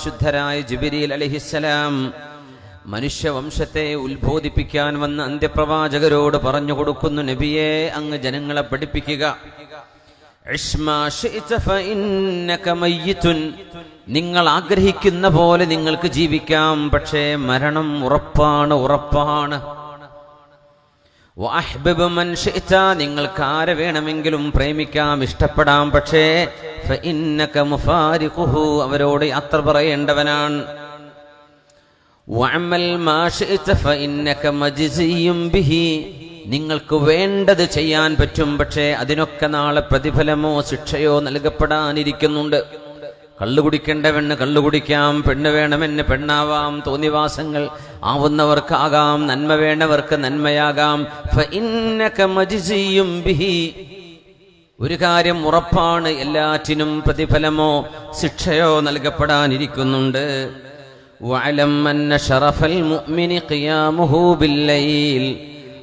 പരിശുദ്ധരായ ജിബിരിൽ അലഹിസ്സലാം മനുഷ്യവംശത്തെ ഉത്ബോധിപ്പിക്കാൻ വന്ന അന്ത്യപ്രവാചകരോട് പറഞ്ഞു കൊടുക്കുന്നു നബിയെ അങ്ങ് ജനങ്ങളെ പഠിപ്പിക്കുക. നിങ്ങൾ ആഗ്രഹിക്കുന്ന പോലെ നിങ്ങൾക്ക് ജീവിക്കാം പക്ഷേ മരണം ഉറപ്പാണ് ഉറപ്പാണ്. നിങ്ങൾക്ക് ആരെ വേണമെങ്കിലും പ്രേമിക്കാം ഇഷ്ടപ്പെടാം പക്ഷേ. അവരോട് യാത്ര പറയേണ്ടവനാണ്. നിങ്ങൾക്ക് വേണ്ടത് ചെയ്യാൻ പറ്റും പക്ഷേ അതിനൊക്കെ നാളെ പ്രതിഫലമോ ശിക്ഷയോ നൽകപ്പെടാനിരിക്കുന്നുണ്ട്. കള്ളു കുടിക്കേണ്ടവന് കള്ളു കുടിക്കാം പെണ്ണ് വേണമെന്ന് പെണ്ണാവാം തോന്നിവാസങ്ങൾ ആവുന്നവർക്കാകാം നന്മ വേണ്ടവർക്ക് നന്മയാകാം. ഒരു കാര്യം ഉറപ്പാണ് എല്ലാറ്റിനും പ്രതിഫലമോ ശിക്ഷയോ നൽകപ്പെടാനിരിക്കുന്നുണ്ട്.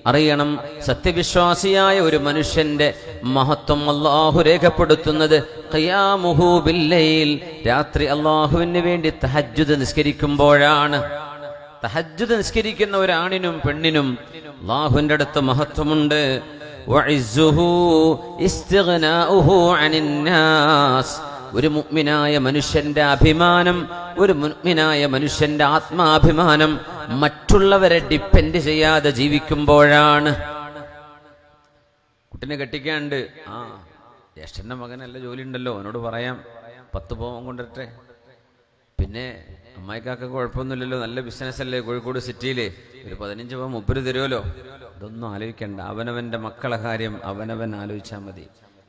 അറിയണം സത്യവിശ്വാസിയായ ഒരു മനുഷ്യന്റെ മഹത്വം അള്ളാഹു രേഖപ്പെടുത്തുന്നത് രാത്രി അള്ളാഹുവിന് വേണ്ടി തഹജ്ജുദ് നിസ്കരിക്കുമ്പോഴാണ്. തഹജ്ജുദ് നിസ്കരിക്കുന്ന ഒരാണിനും പെണ്ണിനും അള്ളാഹുവിന്റെ അടുത്ത് മഹത്വമുണ്ട്. ഒരു മുഗ്മിനായ മനുഷ്യന്റെ അഭിമാനം ഒരു മുഗ്മിനായ മനുഷ്യന്റെ ആത്മാഭിമാനം മറ്റുള്ളവരെ ഡിപ്പെൻഡ് ചെയ്യാതെ ജീവിക്കുമ്പോഴാണ്. കുട്ടിനെ കെട്ടിക്കാണ്ട് ആ ജ്യേഷ്ഠന്റെ മകനല്ല ജോലി ഉണ്ടല്ലോ അവനോട് പറയാം. പത്ത് പോവാൻ കൊണ്ടിട്ടെ പിന്നെ അമ്മായിക്കാക്ക കുഴപ്പമൊന്നുമില്ലല്ലോ നല്ല ബിസിനസ് അല്ലേ? കോഴിക്കോട് സിറ്റിയിൽ ഒരു പതിനഞ്ച് പോകാൻ മുപ്പര് തരുമല്ലോ. ഇതൊന്നും ആലോചിക്കണ്ട. അവനവന്റെ മക്കളെ കാര്യം അവനവൻ ആലോചിച്ചാൽ മതി.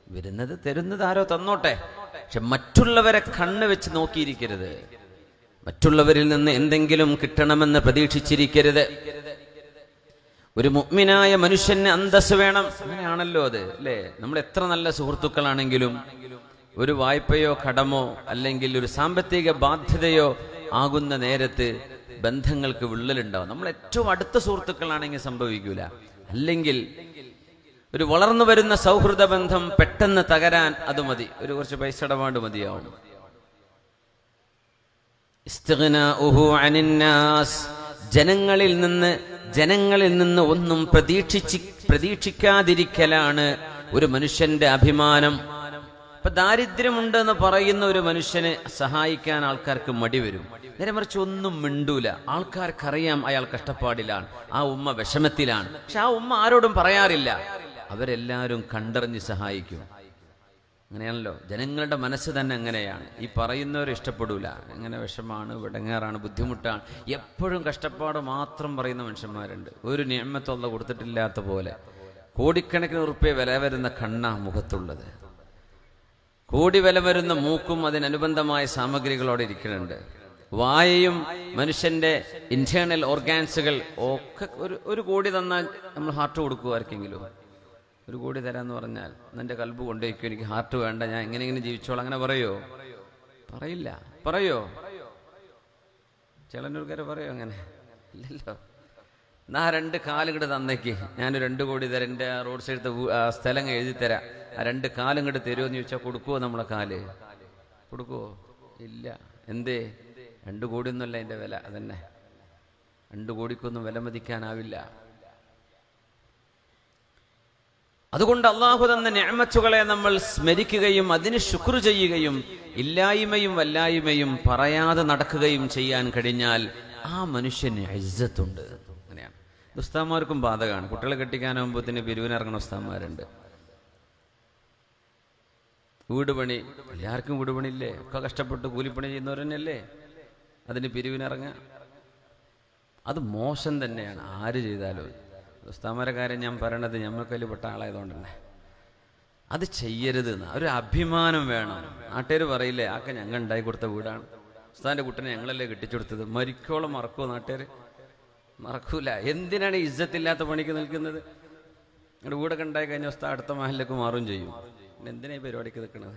വരുന്നത് തരുന്നത് ആരോ തന്നോട്ടെ. പക്ഷെ മറ്റുള്ളവരെ കണ്ണ് വെച്ച് നോക്കിയിരിക്കരുത്. മറ്റുള്ളവരിൽ നിന്ന് എന്തെങ്കിലും കിട്ടണമെന്ന് പ്രതീക്ഷിച്ചിരിക്കരുത്. ഒരു മുഗ്മിനായ മനുഷ്യന് അന്തസ് വേണം. അങ്ങനെയാണല്ലോ അത് അല്ലേ? നമ്മൾ എത്ര നല്ല സുഹൃത്തുക്കളാണെങ്കിലും ഒരു വായ്പയോ കടമോ അല്ലെങ്കിൽ ഒരു സാമ്പത്തിക ബാധ്യതയോ ആകുന്ന നേരത്ത് ബന്ധങ്ങൾക്ക് വിള്ളലുണ്ടാവും. നമ്മൾ ഏറ്റവും അടുത്ത സുഹൃത്തുക്കളാണെങ്കിൽ സംഭവിക്കൂല. അല്ലെങ്കിൽ ഒരു വളർന്നു വരുന്ന സൗഹൃദ ബന്ധം പെട്ടെന്ന് തകരാൻ അത് മതി. ഒരു കുറച്ച് പൈസ ഇടപാട് മതിയാവും. ജനങ്ങളിൽ നിന്ന് ജനങ്ങളിൽ നിന്ന് ഒന്നും പ്രതീക്ഷിച്ച് പ്രതീക്ഷിക്കാതിരിക്കലാണ് ഒരു മനുഷ്യന്റെ അഭിമാനം. ഇപ്പൊ ദാരിദ്ര്യമുണ്ടെന്ന് പറയുന്ന ഒരു മനുഷ്യനെ സഹായിക്കാൻ ആൾക്കാർക്ക് മടി വരും. നേരെ മറിച്ച് ഒന്നും മിണ്ടൂല. ആൾക്കാർക്കറിയാം അയാൾ കഷ്ടപ്പാടിലാണ്. ആ ഉമ്മ വിഷമത്തിലാണ്. പക്ഷെ ആ ഉമ്മ ആരോടും പറയാറില്ല. അവരെല്ലാവരും കണ്ടറിഞ്ഞ് സഹായിക്കും. അങ്ങനെയാണല്ലോ. ജനങ്ങളുടെ മനസ്സ് തന്നെ അങ്ങനെയാണ്. ഈ പറയുന്നവർ ഇഷ്ടപ്പെടൂല. എങ്ങനെ വിഷമാണ് വിടങ്ങാറാണ് ബുദ്ധിമുട്ടാണ്. എപ്പോഴും കഷ്ടപ്പാട് മാത്രം പറയുന്ന മനുഷ്യന്മാരുണ്ട്. ഒരു നിയമത്തുള്ള കൊടുത്തിട്ടില്ലാത്ത പോലെ. കോടിക്കണക്കിന് ഉറുപ്പ്യ വില വരുന്ന കണ്ണ മുഖത്തുള്ളത്. കോടി വില വരുന്ന മൂക്കും അതിനനുബന്ധമായ സാമഗ്രികളോടെ ഇരിക്കുന്നുണ്ട്. വായയും മനുഷ്യന്റെ ഇന്റേണൽ ഓർഗാൻസുകൾ ഒക്കെ ഒരു ഒരു കോടി തന്നാൽ നമ്മൾ ഹാർട്ട് കൊടുക്കുക ആർക്കെങ്കിലും ഒരു കോടി തരാന്ന് പറഞ്ഞാൽ നിന്റെ കൽബ് കൊണ്ടുപോയിക്കും എനിക്ക് ഹാർട്ട് വേണ്ട ഞാൻ എങ്ങനെ ഇങ്ങനെ ജീവിച്ചോളാം അങ്ങനെ പറയോ? പറയില്ല. പറയോ? ചിലനൂർക്കാരെ പറയോ അങ്ങനെ? ഇല്ലല്ലോ. എന്നാ രണ്ട് രണ്ട് കാലിങ്ങോട്ട് തന്നേക്ക്. ഞാൻ രണ്ട് കോടി തരാം. എന്റെ റോഡ് സൈഡത്തെ സ്ഥലം എഴുതി തരാം. ആ രണ്ട് കാലിങ്ങോട്ട് തരുമോ എന്ന് ചോദിച്ചാൽ കൊടുക്കുവോ നമ്മളെ കാൽ? കൊടുക്കുവോ? ഇല്ല. എന്തേ? രണ്ട് കോടി ഒന്നുമല്ല അതിന്റെ വില. അതന്നെ. രണ്ട് കോടിക്കൊന്നും വില മതിക്കാനാവില്ല. അതുകൊണ്ട് അള്ളാഹു തന്ന ഞാമച്ചുകളെ നമ്മൾ സ്മരിക്കുകയും അതിന് ശുക്ർ ചെയ്യുകയും ഇല്ലായ്മയും വല്ലായ്മയും പറയാതെ നടക്കുകയും ചെയ്യാൻ കഴിഞ്ഞാൽ ആ മനുഷ്യന് ഇജ്ജത്തുണ്ട് അങ്ങനെയാണ് ഉസ്താന്മാർക്കും ബാധകമാണ്. കുട്ടികളെ കെട്ടിക്കാനാകുമ്പോഴത്തേന് പിരിവിനിറങ്ങുന്ന ഉസ്താന്മാരുണ്ട് വീട് പണി എല്ലാവർക്കും വീട് പണിയില്ലേ ഒക്കെ കഷ്ടപ്പെട്ട് കൂലിപ്പണി ചെയ്യുന്നവർ തന്നെയല്ലേ? അതിന് പിരിവിനിറങ്ങുക. അത് മോശം തന്നെയാണ്. ആര് ചെയ്താലും. ഉസ്താമാരെ കാര്യം ഞാൻ പറയണത് ഞമ്മക്കതിൽ പെട്ട ആളായതുകൊണ്ട് തന്നെ. അത് ചെയ്യരുത് ഒരു അഭിമാനം വേണം. നാട്ടുകാർ പറയില്ലേ ആക്കെ ഞങ്ങൾ ഉണ്ടായി കൊടുത്ത വീടാണ്. ഉസ്താന്റെ കുട്ടനെ ഞങ്ങളല്ലേ കെട്ടിച്ചെടുത്തത് മരിക്കോളം മറക്കുമോ നാട്ടുകാർ മറക്കൂല. എന്തിനാണ് ഇജ്ജത്തില്ലാത്ത പണിക്ക് നിൽക്കുന്നത്? നിങ്ങളുടെ വീടൊക്കെ ഉണ്ടായി കഴിഞ്ഞ ഉസ്താ അടുത്ത മഹലിലേക്ക് മാറും ചെയ്യും. പിന്നെ എന്തിനാ ഈ പരിപാടിക്ക് നിൽക്കുന്നത്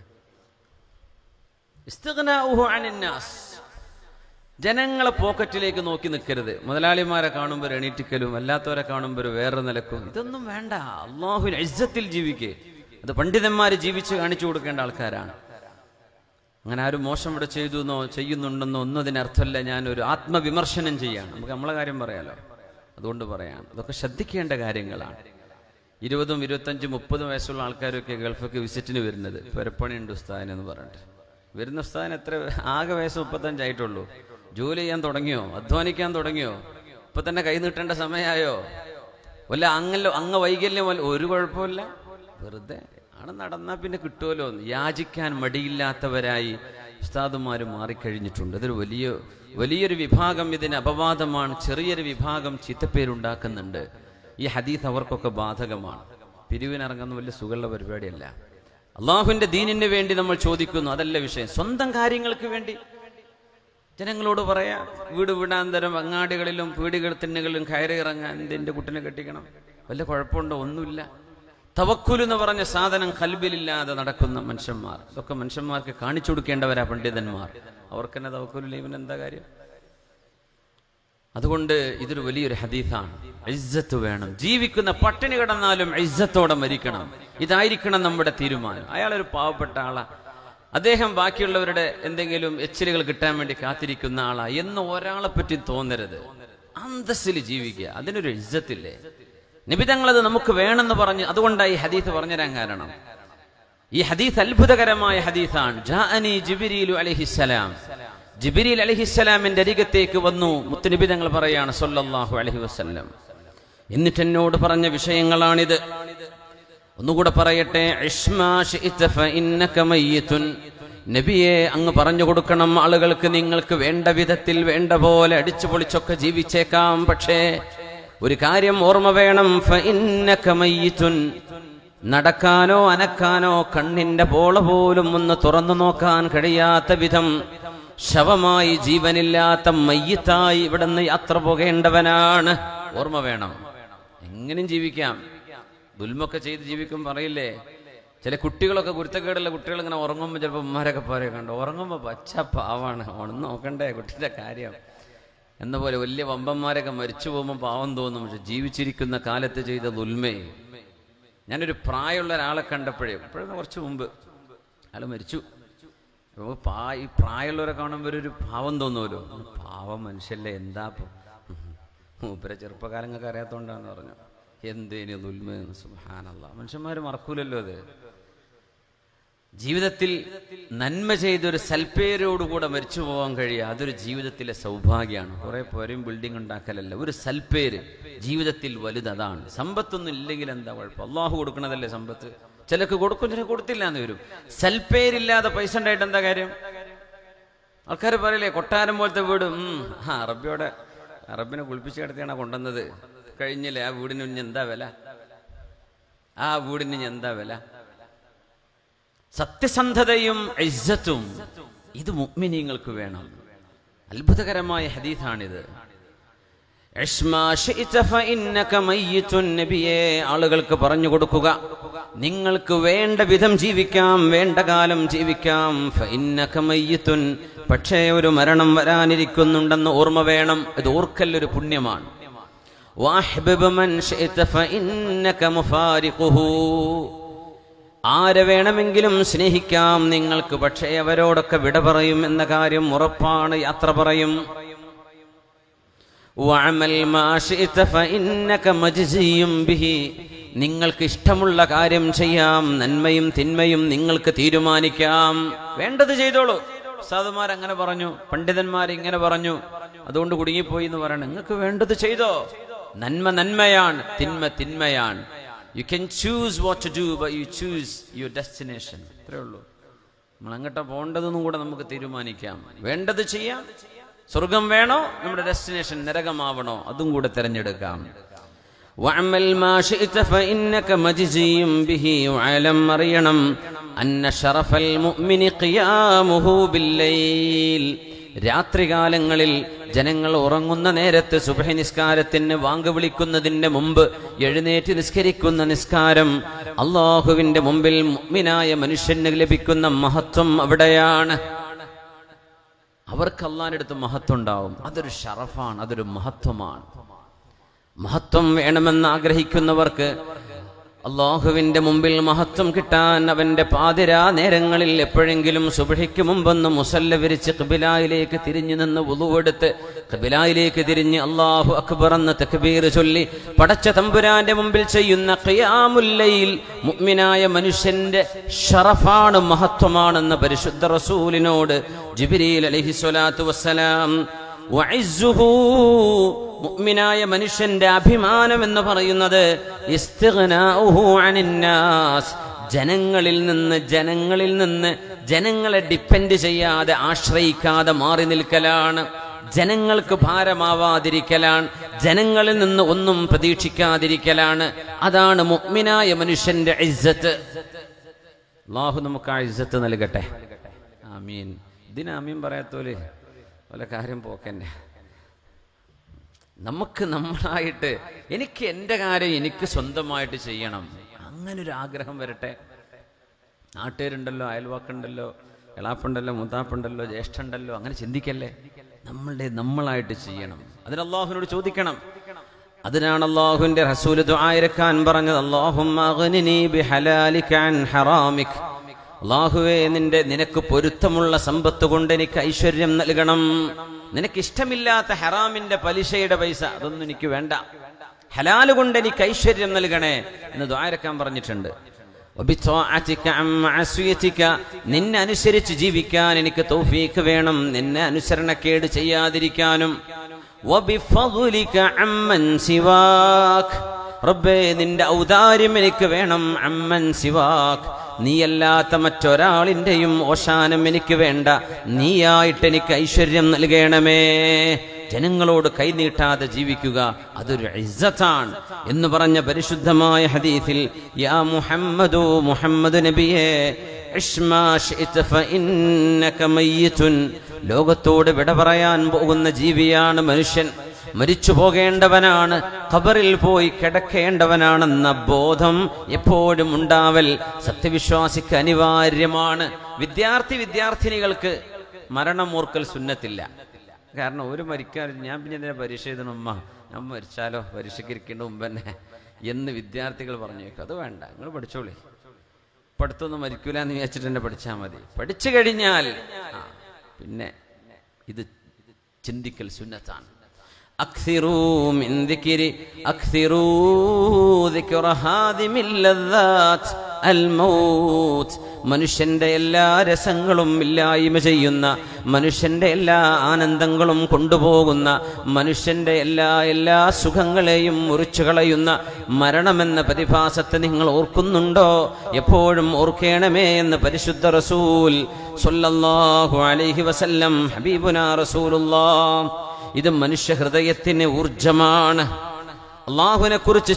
ജനങ്ങളെ പോക്കറ്റിലേക്ക് നോക്കി നിൽക്കരുത്. മുതലാളിമാരെ കാണുമ്പോൾ എണീറ്റിക്കലും അല്ലാത്തവരെ കാണുമ്പോൾ വേറെ നിലക്കും. ഇതൊന്നും വേണ്ട. അള്ളാഹുവിന് ഇജ്ജത്തിൽ ജീവിക്കേ. അത് പണ്ഡിതന്മാർ ജീവിച്ച് കാണിച്ചു കൊടുക്കേണ്ട ആൾക്കാരാണ്. അങ്ങനെ ആരും മോശം ഇവിടെ ചെയ്തു എന്നോ ചെയ്യുന്നുണ്ടെന്നോ ഒന്നും അതിനർത്ഥമല്ല. ഞാനൊരു ആത്മവിമർശനം ചെയ്യാണ്. നമുക്ക് നമ്മളെ കാര്യം പറയാലോ? അതുകൊണ്ട് പറയാം. അതൊക്കെ ശ്രദ്ധിക്കേണ്ട കാര്യങ്ങളാണ്. ഇരുപതും ഇരുപത്തഞ്ചും മുപ്പതും വയസ്സുള്ള ആൾക്കാരൊക്കെ ഗൾഫൊക്കെ വിസിറ്റിന് വരുന്നത്. പെരപ്പണിയുണ്ട് ഉസ്താദിനെന്ന് പറഞ്ഞിട്ട്. വരുന്ന ഉസ്താദൻ എത്ര ആകെ വയസ്സ് മുപ്പത്തഞ്ചായിട്ടുള്ളൂ. ജോലി ചെയ്യാൻ തുടങ്ങിയോ? അധ്വാനിക്കാൻ തുടങ്ങിയോ? ഇപ്പൊ തന്നെ കൈ നീട്ടേണ്ട സമയമായോ? വല്ല അങ്ങല്ലോ അങ്ങ വൈകല്യം ഒരു കുഴപ്പമില്ല വെറുതെ ആണ് നടന്നാൽ പിന്നെ കിട്ടുമല്ലോ. യാചിക്കാൻ മടിയില്ലാത്തവരായി ഉസ്താദുമാർ മാറിക്കഴിഞ്ഞിട്ടുണ്ട്. അതൊരു വലിയ വലിയൊരു വിഭാഗം ഇതിന് അപവാദമാണ്. ചെറിയൊരു വിഭാഗം ചീത്തപ്പേരുണ്ടാക്കുന്നുണ്ട്. ഈ ഹദീസ് അവർക്കൊക്കെ ബാധകമാണ്. പിരിവിനിറങ്ങുന്ന വലിയ സുഖമുള്ള പരിപാടിയല്ല. അള്ളാഹുവിന്റെ ദീനിന് വേണ്ടി നമ്മൾ ചോദിക്കുന്നു. അതല്ല വിഷയം. സ്വന്തം കാര്യങ്ങൾക്ക് വേണ്ടി. ജനങ്ങളോട് പറയാ വീട് വീടാന്തരം അങ്ങാടികളിലും പീടികൾ തിന്നുകളിലും കയറി ഇറങ്ങാൻ എന്റെ കുട്ടിനെ കെട്ടിക്കണം? വല്ല കുഴപ്പമുണ്ടോ? ഒന്നുമില്ല. തവക്കുൽ എന്ന് പറഞ്ഞ സാധനം കൽബിലില്ലാതെ നടക്കുന്ന മനുഷ്യന്മാർ. ഇതൊക്കെ മനുഷ്യന്മാർക്ക് കാണിച്ചു കൊടുക്കേണ്ടവരാ പണ്ഡിതന്മാർ. അവർക്ക് തന്നെ തവക്കുലില്ല എന്താ കാര്യം? അതുകൊണ്ട് ഇതൊരു വലിയൊരു ഹദീഫാണ് ഇസ്സത്ത് വേണം. ജീവിക്കുന്ന പട്ടിണി കിടന്നാലും ഇസ്സത്തോടെ മരിക്കണം. ഇതായിരിക്കണം നമ്മുടെ തീരുമാനം. അയാളൊരു പാവപ്പെട്ട ആളാ. അദ്ദേഹം ബാക്കിയുള്ളവരുടെ എന്തെങ്കിലും എച്ചിലുകൾ കിട്ടാൻ വേണ്ടി കാത്തിരിക്കുന്ന ആളാ എന്ന് ഒരാളെ പറ്റി തോന്നരുത്. അന്തസ്സിൽ ജീവിക്കുക. അതിനൊരു ഇജ്ജത്തില്ലേ? നിബിതങ്ങളത് നമുക്ക് വേണമെന്ന് പറഞ്ഞ് അതുകൊണ്ടാണ് ഈ ഹദീസ് പറഞ്ഞു തരാൻ കാരണം. ഈ ഹദീസ് അത്ഭുതകരമായ ഹദീസാണ്. ജിബ്രീൽ അലൈഹിസ്സലാമിന്റെ അരികത്തേക്ക് വന്നു. മുത്തുനിബിതങ്ങൾ പറയാണ് സൊല്ലാഹു അലഹി വസല്ലം. എന്നിട്ട് എന്നോട് പറഞ്ഞ വിഷയങ്ങളാണിത്. ഒന്നുകൂടെ പറയട്ടെ നബിയെ അങ്ങ് പറഞ്ഞു കൊടുക്കണം ആളുകൾക്ക് നിങ്ങൾക്ക് വേണ്ട വിധത്തിൽ വേണ്ട പോലെ അടിച്ചു പൊളിച്ചൊക്കെ ജീവിച്ചേക്കാം പക്ഷേ ഒരു കാര്യം ഓർമ്മ വേണം. നടക്കാനോ അനക്കാനോ കണ്ണിന്റെ പോള പോലും ഒന്ന് തുറന്നു നോക്കാൻ കഴിയാത്ത വിധം ശവമായി ജീവനില്ലാത്ത മയ്യത്തായി ഇവിടുന്ന് യാത്ര പോകേണ്ടവനാണ്. ഓർമ്മ വേണം. എങ്ങനെയും ജീവിക്കാം. ദുൽമൊക്കെ ചെയ്ത് ജീവിക്കും പറയില്ലേ? ചില കുട്ടികളൊക്കെ കുരുത്തക്കേടുള്ള കുട്ടികൾ ഇങ്ങനെ ഉറങ്ങുമ്പോൾ ചിലപ്പോൾ ഉമ്മാരൊക്കെ പോരെ കണ്ടോ? ഉറങ്ങുമ്പോൾ പച്ച പാവാണ്. ഒന്ന് നോക്കണ്ടേ കുട്ടിയുടെ കാര്യം. എന്ന പോലെ വലിയ വമ്പന്മാരൊക്കെ മരിച്ചു പോകുമ്പോൾ പാവം തോന്നും. പക്ഷെ ജീവിച്ചിരിക്കുന്ന കാലത്ത് ചെയ്ത ദുൽമേ. ഞാനൊരു പ്രായമുള്ള ഒരാളെ കണ്ടപ്പോഴേ ഇപ്പോഴും കുറച്ച് മുമ്പ് അയാൾ മരിച്ചു. പാ ഈ പ്രായമുള്ളവരെ കാണുമ്പോൾ ഒരു പാവം തോന്നുമല്ലോ. പാവം മനുഷ്യല്ലേ എന്താ? മൂപ്പരെ ചെറുപ്പകാലങ്ങൾക്ക് അറിയാത്തോണ്ടാന്ന് പറഞ്ഞു. എന്തേനു ദുൽമെന്ന് സുഹാനല്ല മനുഷ്യന്മാർ മറക്കൂലല്ലോ അത്. ജീവിതത്തിൽ നന്മ ചെയ്തൊരു സൽപ്പേരോടുകൂടെ മരിച്ചു പോകാൻ കഴിയുക അതൊരു ജീവിതത്തിലെ സൗഭാഗ്യമാണ്. കുറെ പേരും ബിൽഡിംഗ് ഉണ്ടാക്കലല്ല. ഒരു സൽപ്പേര് ജീവിതത്തിൽ വലുത് അതാണ്. സമ്പത്തൊന്നും ഇല്ലെങ്കിൽ എന്താ കുഴപ്പം? അള്ളാഹു കൊടുക്കണതല്ലേ സമ്പത്ത്? ചിലക്ക് കൊടുക്കും ചില കൊടുത്തില്ല എന്ന് വരും. സൽപ്പേരില്ലാതെ പൈസ ഉണ്ടായിട്ട് എന്താ കാര്യം? ആൾക്കാർ പറയില്ലേ കൊട്ടാരം പോലത്തെ വീട്. ആ അറബിയോടെ അറബിനെ കുളിപ്പിച്ച് കിടത്തിയാണ് കൊണ്ടുവന്നത്. കഴിഞ്ഞില്ലേ? ആ വീടിന് ഇനി എന്താ വില? ആ വീടിന് ഇനി എന്താ വില? സത്യസന്ധതയും ഇസ്സത്തും ഇത് മുഗ്മിനീങ്ങൾക്ക് വേണം. അത്ഭുതകരമായ ഹദീഥാണിത് നബിയേ. ആളുകൾക്ക് പറഞ്ഞു കൊടുക്കുക നിങ്ങൾക്ക് വേണ്ട വിധം ജീവിക്കാം വേണ്ട കാലം ജീവിക്കാം. പക്ഷേ ഒരു മരണം വരാനിരിക്കുന്നുണ്ടെന്ന് ഓർമ്മ വേണം. ഇത് ഓർക്കൽ ഒരു പുണ്യമാണ്. വാഹ്ബിബ് മൻ ഫഇന്നക മുഫാരിഖുഹു. ആരെ വേണമെങ്കിലും സ്നേഹിക്കാം. നിങ്ങൾക്ക് പക്ഷേ അവരോടൊക്കെ വിട പറയും എന്ന കാര്യം ഉറപ്പാണ്. യാത്ര പറയും. നിങ്ങൾക്ക് ഇഷ്ടമുള്ള കാര്യം ചെയ്യാം. നന്മയും തിന്മയും നിങ്ങൾക്ക് തീരുമാനിക്കാം. വേണ്ടത് ചെയ്തോളൂ. സാധുമാർ അങ്ങനെ പറഞ്ഞു. പണ്ഡിതന്മാർ ഇങ്ങനെ പറഞ്ഞു. അതുകൊണ്ട് കുടുങ്ങിപ്പോയി എന്ന് പറയണം. നിങ്ങൾക്ക് വേണ്ടത് ചെയ്തോ. നന്മ നന്മയാണ്. തിന്മ തിന്മയാണ്. You can choose what to do but you choose your destination അത്രേ ഉള്ളൂ. നമ്മൾ അങ്ങോട്ട് പോകേണ്ടതെന്നും കൂടെ നമുക്ക് തീരുമാനിക്കാം. വേണ്ടത് ചെയ്യാം. സ്വർഗം വേണോ? നമ്മുടെ ഡെസ്റ്റിനേഷൻ നരകമാവണോ? അതും കൂടെ തിരഞ്ഞെടുക്കാം. وعمل ശിഅത ഫഇന്നക മജ്സിയും ബിഹി വഅലം അറിയണം അന്ന ശറഫൽ മുഅ്മിനി ഖിയാമുഹു ബില്ലൈൽ. രാത്രികാലങ്ങളിൽ ജനങ്ങൾ ഉറങ്ങുന്ന നേരത്ത് സുബഹ നിസ്കാരത്തിന് വാങ്ക് വിളിക്കുന്നതിന്റെ മുമ്പ് എഴുന്നേറ്റ് നിസ്കരിക്കുന്ന നിസ്കാരം അള്ളാഹുവിന്റെ മുമ്പിൽ മുഅ്മിനായ മനുഷ്യന് ലഭിക്കുന്ന മഹത്വം അവിടെയാണ്. അവർക്ക് അള്ളാഹിന്റെ അടുത്ത് മഹത്വം ഉണ്ടാവും അതൊരു ഷറഫാണ് അതൊരു മഹത്വമാണ്. മഹത്വം വേണമെന്ന് ആഗ്രഹിക്കുന്നവർക്ക് അള്ളാഹുവിന്റെ മുമ്പിൽ മഹത്വം കിട്ടാൻ അവന്റെ പാതിരാ നേരങ്ങളിൽ എപ്പോഴെങ്കിലും സുബഹിക്ക് മുമ്പൊന്ന് മുസല്ല വിരിച്ച് കബിലായിലേക്ക് തിരിഞ്ഞു നിന്ന് ഉളുവെടുത്ത് കബിലായിലേക്ക് തിരിഞ്ഞ് അള്ളാഹു അക്ബർ എന്ന് തക്ബീർ ചൊല്ലി പടച്ച തമ്പുരാന്റെ മുമ്പിൽ ചെയ്യുന്ന ഖിയാമുല്ലയിൽ മുഗ്മിനായ മനുഷ്യന്റെ ഷറഫാണ് മഹത്വമാണെന്ന് പരിശുദ്ധ റസൂലിനോട് ജിബിരിയിൽ അലഹിസ്വലാത്തു വസ്സലാം. മുഅ്മിനായ മനുഷ്യന്റെ അഭിമാനം എന്ന് പറയുന്നത് ജനങ്ങളിൽ നിന്ന് ജനങ്ങളിൽ നിന്ന് ജനങ്ങളെ ഡിപ്പെൻഡ് ചെയ്യാതെ ആശ്രയിക്കാതെ മാറി നിൽക്കലാണ്. ജനങ്ങൾക്ക് ഭാരമാവാതിരിക്കലാണ്. ജനങ്ങളിൽ നിന്ന് ഒന്നും പ്രതീക്ഷിക്കാതിരിക്കലാണ്. അതാണ് മുഅ്മിനായ മനുഷ്യന്റെ ഇസ്സത്ത്. അള്ളാഹു നമുക്ക് ആ ഇസ്സത്ത് നൽകട്ടെ. ആമീൻ. ഇതിന് ആമീൻ പറയാത്തോൽ വല്ല കാര്യം പോക്കന്നെ. നമുക്ക് നമ്മളായിട്ട് എനിക്ക് എന്റെ കാര്യം എനിക്ക് സ്വന്തമായിട്ട് ചെയ്യണം. അങ്ങനൊരു ആഗ്രഹം വരട്ടെ. നാട്ടുകാരുണ്ടല്ലോ അയൽവാക്കുണ്ടല്ലോ എളാപ്പുണ്ടല്ലോ മുത്താപ്പുണ്ടല്ലോ ജ്യേഷ്ഠുണ്ടല്ലോ അങ്ങനെ ചിന്തിക്കല്ലേ? നമ്മളുടെ നമ്മളായിട്ട് ചെയ്യണം. അതിന് ചോദിക്കണം. അതിനാണ് അള്ളാഹുവിന്റെ റസൂൽ ദുആയിരക്കാൻ പറഞ്ഞത് അള്ളാഹുവേ നിന്റെ നിനക്ക് പൊരുത്തമുള്ള സമ്പത്ത് കൊണ്ട് എനിക്ക് ഐശ്വര്യം നൽകണം. നിനക്ക് ഇഷ്ടമില്ലാത്ത ഹറാമിന്റെ പലിശയുടെ പൈസ അതൊന്നും എനിക്ക് വേണ്ട. ഹലാൽ കൊണ്ട് എനിക്ക് ഐശ്വര്യം നൽകണേ എന്ന് ദ്വാരക്കാൻ പറഞ്ഞിട്ടുണ്ട്. നിന്നെ അനുസരിച്ച് ജീവിക്കാൻ എനിക്ക് തൗഫീക്ക് വേണം. നിന്നെ അനുസരണക്കേട് ചെയ്യാതിരിക്കാനും. റബ്ബേ നിന്റെ ഔദാര്യം എനിക്ക് വേണം അമ്മൻ സിവാക്. നീയല്ലാത്ത മറ്റൊരാളിന്റെയും ഓശാനം എനിക്ക് വേണ്ട. നീയായിട്ട് എനിക്ക് ഐശ്വര്യം നൽകണമേ. ജനങ്ങളോട് കൈനീട്ടാതെ ജീവിക്കുക അതൊരു ഇസ്സത്താണ് എന്ന് പറഞ്ഞ പരിശുദ്ധമായ ഹദീസിൽ യാ മുഹമ്മദു മുഹമ്മദ് നബിയെ ലോകത്തോട് വിട പറയാൻ പോകുന്ന ജീവിയാണ് മനുഷ്യൻ. മരിച്ചു പോകേണ്ടവനാണ് ഖബറിൽ പോയി കിടക്കേണ്ടവനാണെന്ന ബോധം എപ്പോഴും ഉണ്ടാവൽ സത്യവിശ്വാസിക്ക് അനിവാര്യമാണ്. വിദ്യാർത്ഥി വിദ്യാർത്ഥിനികൾക്ക് മരണം ഓർക്കൽ സുന്നത്തില്ല. കാരണം ഒരു മരിക്കാൻ ഞാൻ പിന്നെ എന്തിനാ പരീക്ഷ എഴുതണം? ഉമ്മ ഞാൻ മരിച്ചാലോ? പരീക്ഷക്കിരിക്കേണ്ട മുമ്പ് തന്നെ എന്ന് വിദ്യാർത്ഥികൾ പറഞ്ഞു കേൾക്കും. അത് വേണ്ട നിങ്ങൾ പഠിച്ചോളി. പഠിത്തൊന്നും മരിക്കൂല എന്ന് വിചാരിച്ചിട്ട് തന്നെ പഠിച്ചാൽ മതി. പഠിച്ചു കഴിഞ്ഞാൽ പിന്നെ ഇത് ചിന്തിക്കൽ സുന്നത്താണ്. أكثروا من ذكر أكثروا ذكر هادم اللذات الموت മനുഷ്യന്റെ എല്ലാ രസങ്ങളും ഇല്ലായ്മ ചെയ്യുന്ന മനുഷ്യന്റെ എല്ലാ ആനന്ദങ്ങളും കൊണ്ടുപോകുന്ന മനുഷ്യന്റെ എല്ലാ എല്ലാ സുഖങ്ങളെയും മുറിച്ചു കളയുന്ന മരണമെന്ന പ്രതിഭാസത്തെ നിങ്ങൾ ഓർക്കുന്നുണ്ടോ എപ്പോഴും ഓർക്കേണമേ എന്ന് പരിശുദ്ധ റസൂൽ സല്ലല്ലാഹു അലൈഹി വസല്ലം ഹബീബുന റസൂലുള്ളാഹ് ഇത് മനുഷ്യ ഹൃദയത്തിന് ഊർജമാണ് അള്ളാഹുവിനെ കുറിച്ച്